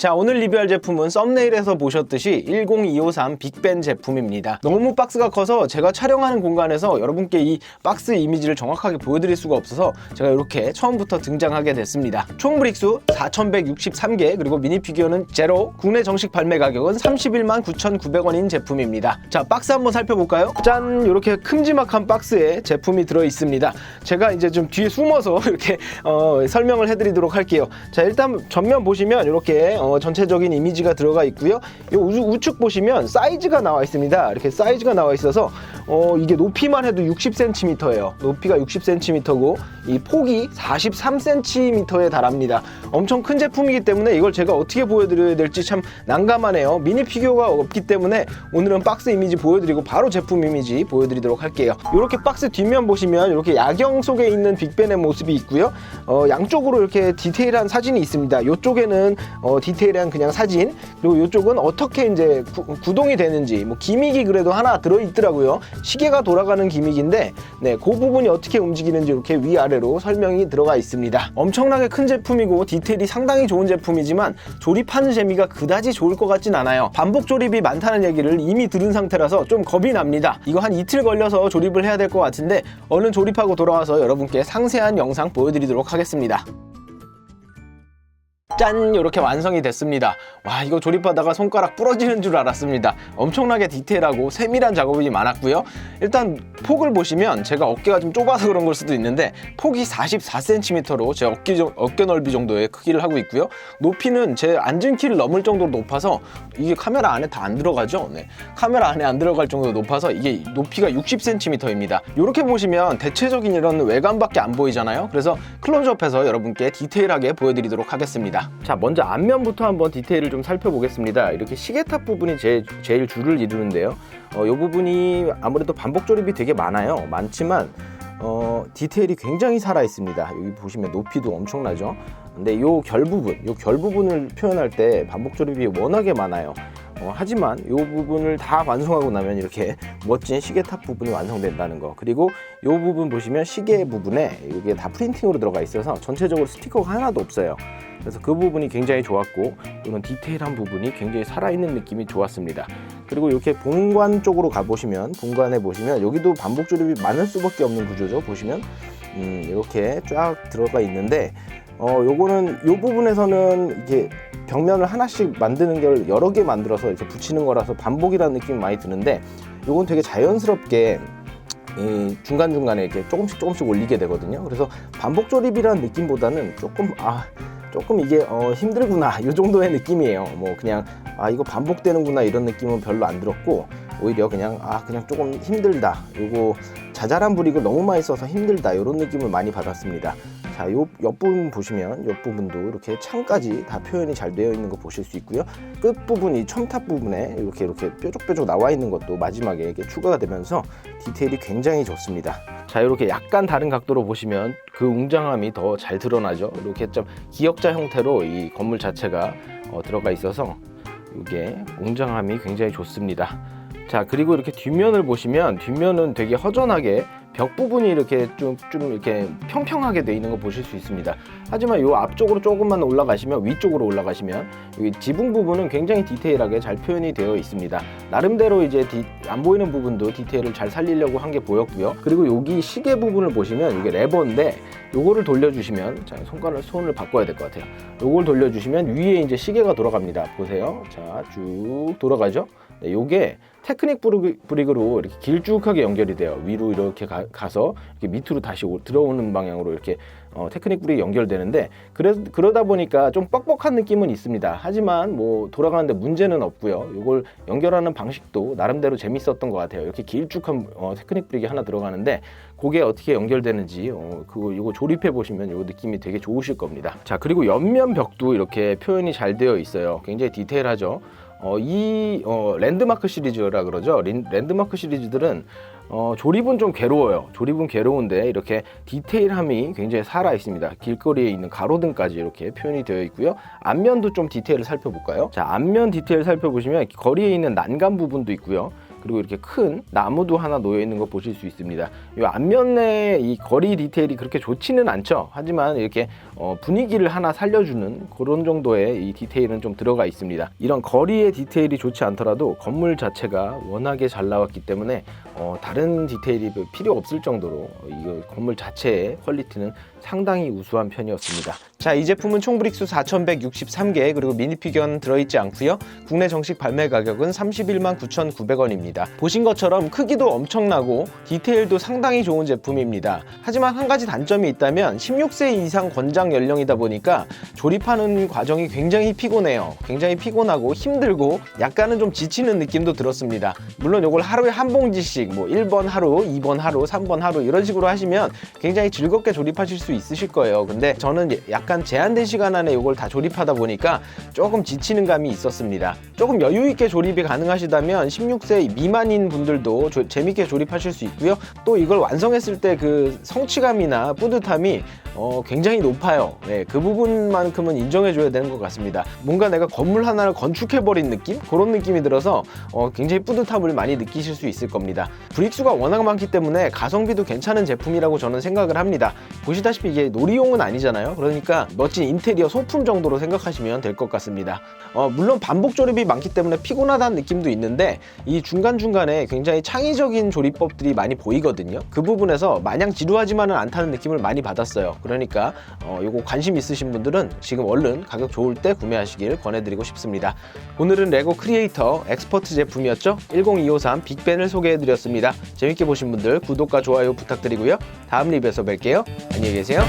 자 오늘 리뷰할 제품은 썸네일에서 보셨듯이 10253 빅벤 제품입니다. 너무 박스가 커서 제가 촬영하는 공간에서 여러분께 이 박스 이미지를 정확하게 보여드릴 수가 없어서 제가 이렇게 처음부터 등장하게 됐습니다. 총 브릭수 4163개 그리고 미니 피규어는 제로 국내 정식 발매 가격은 31만 9,900원인 제품입니다. 자 박스 한번 살펴볼까요? 짠! 이렇게 큼지막한 박스에 제품이 들어 있습니다. 제가 이제 좀 뒤에 숨어서 이렇게 어, 설명을 해드리도록 할게요. 자 일단 전면 보시면 이렇게 어, 전체적인 이미지가 들어가 있고요. 이 우, 우측 보시면 사이즈가 나와 있습니다. 이렇게 사이즈가 나와 있어서 어, 이게 높이만 해도 60cm예요. 높이가 60cm고 이 폭이 43cm에 달합니다. 엄청 큰 제품이기 때문에 이걸 제가 어떻게 보여드려야 될지 참 난감하네요. 미니 피규어가 없기 때문에 오늘은 박스 이미지 보여드리고 바로 제품 이미지 보여드리도록 할게요. 이렇게 박스 뒷면 보시면 이렇게 야경 속에 있는 빅벤의 모습이 있고요. 어, 양쪽으로 이렇게 디테일한 사진이 있습니다. 이쪽에는 어, 디테일한 그냥 사진 그리고 이쪽은 어떻게 이제 구, 동이 되는지 뭐 기믹이 그래도 하나 들어 있더라고요. 시계가 돌아가는 기믹인데 네, 그 부분이 어떻게 움직이는지 이렇게 위아래로 설명이 들어가 있습니다. 엄청나게 큰 제품이고 디테일이 상당히 좋은 제품이지만 조립하는 재미가 그다지 좋을 것 같진 않아요. 반복 조립이 많다는 얘기를 이미 들은 상태라서 좀 겁이 납니다. 이거 한 이틀 걸려서 조립을 해야 될 것 같은데 얼른 조립하고 돌아와서 여러분께 상세한 영상 보여드리도록 하겠습니다. 짠! 이렇게 완성이 됐습니다. 와 이거 조립하다가 손가락 부러지는 줄 알았습니다. 엄청나게 디테일하고 세밀한 작업이 많았고요. 일단 폭을 보시면 제가 어깨가 좀 좁아서 그런 걸 수도 있는데 폭이 44cm로 제 어깨, 정- 어깨 넓이 정도의 크기를 하고 있고요. 높이는 제 앉은 키를 넘을 정도로 높아서 이게 카메라 안에 다 안 들어가죠? 네. 카메라 안에 안 들어갈 정도로 높아서 이게 높이가 60cm입니다. 이렇게 보시면 대체적인 이런 외관밖에 안 보이잖아요. 그래서 클로즈업해서 여러분께 디테일하게 보여드리도록 하겠습니다 자 먼저 앞면부터 한번 디테일을 좀 살펴보겠습니다 이렇게 시계탑 부분이 제, 제일 줄을 이루는데요 어, 이 부분이 아무래도 반복 조립이 되게 많아요 많지만 어, 디테일이 굉장히 살아 있습니다. 여기 보시면 높이도 엄청나죠. 근데 요 결 부분, 요 결 부분을 표현할 때 반복 조립이 워낙에 많아요. 어, 하지만 이 부분을 다 완성하고 나면 이렇게 멋진 시계탑 부분이 완성된다는 거. 그리고 이 부분 보시면 시계 부분에 이게 다 프린팅으로 들어가 있어서 전체적으로 스티커가 하나도 없어요. 그래서 그 부분이 굉장히 좋았고 이런 디테일한 부분이 굉장히 살아있는 느낌이 좋았습니다. 그리고 이렇게 본관 쪽으로 가보시면 본관에 보시면 여기도 반복 조립이 많을 수밖에 없는 구조죠. 보시면 음, 이렇게 쫙 들어가 있는데 어, 요거는 요 부분에서는 이게 벽면을 하나씩 만드는 걸 여러 개 만들어서 이렇게 붙이는 거라서 반복이라는 느낌이 많이 드는데 요건 되게 자연스럽게 이 중간중간에 이렇게 조금씩 조금씩 올리게 되거든요. 그래서 반복 조립이라는 느낌보다는 조금 아 조금 이게 어, 힘들구나 이 정도의 느낌이에요. 뭐 그냥 아 이거 반복되는구나 이런 느낌은 별로 안 들었고 오히려 그냥 아 그냥 조금 힘들다. 요거 자잘한 브릭을 너무 많이 써서 힘들다 이런 느낌을 많이 받았습니다. 자, 요 옆부분 보시면 옆부분도 이렇게 창까지 다 표현이 잘 되어 있는 거 보실 수 있고요. 끝 부분 이 첨탑 부분에 이렇게 이렇게 뾰족뾰족 나와 있는 것도 마지막에 이렇게 추가가 되면서 디테일이 굉장히 좋습니다. 자, 이렇게 약간 다른 각도로 보시면 그 웅장함이 더 잘 드러나죠. 이렇게 좀 기역자 형태로 이 건물 자체가 어, 들어가 있어서 이게 웅장함이 굉장히 좋습니다. 자 그리고 이렇게 뒷면을 보시면 뒷면은 되게 허전하게 벽 부분이 이렇게 좀, 좀 이렇게 평평하게 돼 있는 거 보실 수 있습니다. 하지만 이 앞쪽으로 조금만 올라가시면 위쪽으로 올라가시면 여기 지붕 부분은 굉장히 디테일하게 잘 표현이 되어 있습니다. 나름대로 이제 디- 안 보이는 부분도 디테일을 잘 살리려고 한 게 보였고요. 그리고 여기 시계 부분을 보시면 이게 레버인데 요거를 돌려주시면 자 손가락 손을 바꿔야 될 것 같아요. 요걸 돌려주시면 위에 이제 시계가 돌아갑니다. 보세요. 자 쭉 돌아가죠. 네, 요게 테크닉 브릭- 브릭으로 이렇게 길쭉하게 연결이 돼요. 위로 이렇게 가, 서 이렇게 밑으로 다시 오- 들어오는 방향으로 이렇게 어, 테크닉 브릭이 연결되는데 그래, 그러다 보니까 좀 뻑뻑한 느낌은 있습니다. 하지만 뭐 돌아가는데 문제는 없고요. 이걸 연결하는 방식도 나름대로 재밌었던 것 같아요. 이렇게 길쭉한 어, 테크닉 브릭이 하나 들어가는데 그게 어떻게 연결되는지 어, 그거 이거 조립해 보시면 이 느낌이 되게 좋으실 겁니다. 자 그리고 옆면 벽도 이렇게 표현이 잘 되어 있어요. 굉장히 디테일하죠. 어, 이 어, 랜드마크 시리즈라 그러죠. 린- 랜드마크 시리즈들은 어, 조립은 좀 괴로워요. 조립은 괴로운데 이렇게 디테일함이 굉장히 살아 있습니다. 길거리에 있는 가로등까지 이렇게 표현이 되어 있고요. 앞면도 좀 디테일을 살펴볼까요? 자, 앞면 디테일 살펴보시면 거리에 있는 난간 부분도 있고요. 그리고 이렇게 큰 나무도 하나 놓여 있는 거 보실 수 있습니다. 이 앞면에 이 거리 디테일이 그렇게 좋지는 않죠. 하지만 이렇게 어, 분위기를 하나 살려주는 그런 정도의 이 디테일은 좀 들어가 있습니다. 이런 거리의 디테일이 좋지 않더라도 건물 자체가 워낙에 잘 나왔기 때문에 어, 다른 디테일이 필요 없을 정도로 이 건물 자체의 퀄리티는 상당히 우수한 편이었습니다. 자, 이 제품은 총 브릭수 4,163개 그리고 미니 피규어는 들어있지 않고요. 국내 정식 발매 가격은 31만 9,900원 입니다. 보신 것처럼 크기도 엄청나고 디테일도 상당히 좋은 제품입니다. 하지만 한 가지 단점이 있다면 16세 이상 권장 연령이다 보니까 조립하는 과정이 굉장히 피곤해요. 굉장히 피곤하고 힘들고 약간은 좀 지치는 느낌도 들었습니다. 물론 이걸 하루에 한 봉지씩 뭐 1번 하루, 2번 하루, 3번 하루 이런 식으로 하시면 굉장히 즐겁게 조립하실 수 있으실 거예요. 근데 저는 약간 제한된 시간 안에 이걸 다 조립하다 보니까 조금 지치는 감이 있었습니다. 조금 여유 있게 조립이 가능하시다면 16세 미만인 분들도 조- 재밌게 조립하실 수 있고요. 또 이걸 완성했을 때 그 성취감이나 뿌듯함이 어, 굉장히 높아요. 네, 그 부분만큼은 인정해줘야 되는 것 같습니다. 뭔가 내가 건물 하나를 건축해버린 느낌? 그런 느낌이 들어서 어, 굉장히 뿌듯함을 많이 느끼실 수 있을 겁니다. 브릭수가 워낙 많기 때문에 가성비도 괜찮은 제품이라고 저는 생각을 합니다. 보시다시피 이게 놀이용은 아니잖아요. 그러니까 멋진 인테리어 소품 정도로 생각하시면 될 것 같습니다. 어, 물론 반복 조립이 많기 때문에 피곤하다는 느낌도 있는데 이 중간중간에 굉장히 창의적인 조립법들이 많이 보이거든요. 그 부분에서 마냥 지루하지만은 않다는 느낌을 많이 받았어요. 그러니까 어, 요거 관심 있으신 분들은 지금 얼른 가격 좋을 때 구매하시길 권해드리고 싶습니다. 오늘은 레고 크리에이터 엑스퍼트 제품이었죠. 10253 빅벤을 소개해드렸습니다. 재밌게 보신 분들 구독과 좋아요 부탁드리고요. 다음 리뷰에서 뵐게요. 안녕히 계세요.